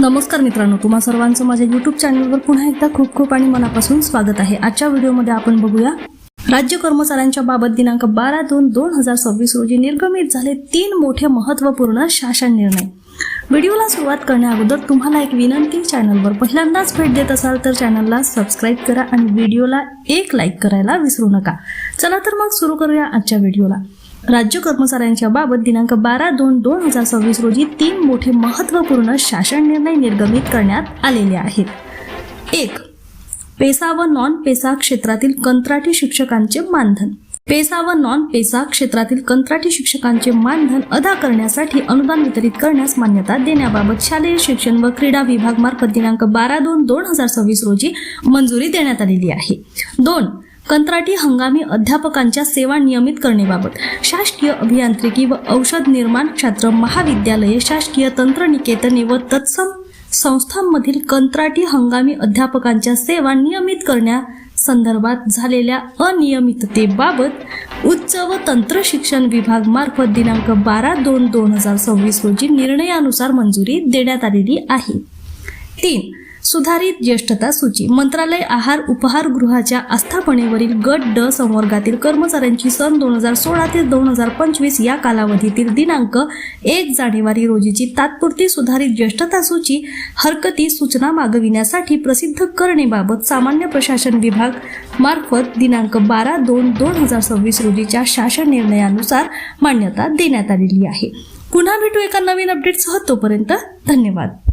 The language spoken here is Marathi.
नमस्कार मित्रांनो तुम्हा सर्वांचं माझ्या युट्यूब चॅनलवर पुन्हा एकदा खूप खूप आणि मनापासून स्वागत आहे. आजच्या व्हिडिओमध्ये आपण बघूया राज्य कर्मचाऱ्यांच्या बाबत दिनांक बारा दोन दोन हजार सव्वीस रोजी निर्गमित झाले तीन मोठे महत्त्वपूर्ण शासन निर्णय. व्हिडिओला सुरुवात करण्याअगोदर तुम्हाला एक विनंती चॅनलवर पहिल्यांदाच भेट देत असाल तर चॅनलला सबस्क्राईब करा आणि व्हिडिओला एक लाईक करायला विसरू नका. चला तर मग सुरू करूया आजच्या व्हिडिओला. राज्य कर्मचाऱ्यांच्या बाबत दिनांक बारा दोन दोन हजार सव्वीस रोजी तीन मोठे महत्त्वपूर्ण शासन निर्णय निर्गमित करण्यात आलेले आहेत. एक पेसा व नॉन पेसा क्षेत्रातील कंत्राटी शिक्षकांचे मानधन. पेसा व नॉन पेसा क्षेत्रातील कंत्राटी शिक्षकांचे मानधन अदा करण्यासाठी अनुदान वितरित करण्यास मान्यता देण्याबाबत शालेय शिक्षण व क्रीडा विभाग मार्फत दिनांक बारा दोन दोन हजार सव्वीस रोजी मंजुरी देण्यात आलेली आहे. दोन कंत्राटी हंगामी अध्यापकांच्या सेवा नियमित करण्याबाबत शासकीय अभियांत्रिकी व औषध निर्माण क्षेत्र महाविद्यालये शासकीय तंत्रनिकेतने व तत्सम संस्थांमधील कंत्राटी हंगामी अध्यापकांच्या सेवा नियमित करण्या संदर्भात झालेल्या अनियमिततेबाबत उच्च व तंत्र शिक्षण विभाग मार्फत दिनांक बारा दोन दोन हजार सव्वीस रोजी निर्णयानुसार मंजुरी देण्यात आलेली आहे. तीन सुधारित ज्येष्ठता सूची. मंत्रालय आहार उपहारगृहाच्या आस्थापनेवरील गट ड संवर्गातील कर्मचाऱ्यांची सन दोन हजार सोळा ते दोन हजार पंचवीस या कालावधीतील दिनांक एक जानेवारी रोजीची तात्पुरती सुधारित ज्येष्ठता सूची हरकती सूचना मागविण्यासाठी प्रसिद्ध करणेबाबत सामान्य प्रशासन विभाग मार्फत दिनांक बारा दोन दोन हजार सव्वीस रोजीच्या शासन निर्णयानुसार मान्यता देण्यात आलेली आहे. पुन्हा भेटू एका नवीन अपडेटसह तोपर्यंत धन्यवाद.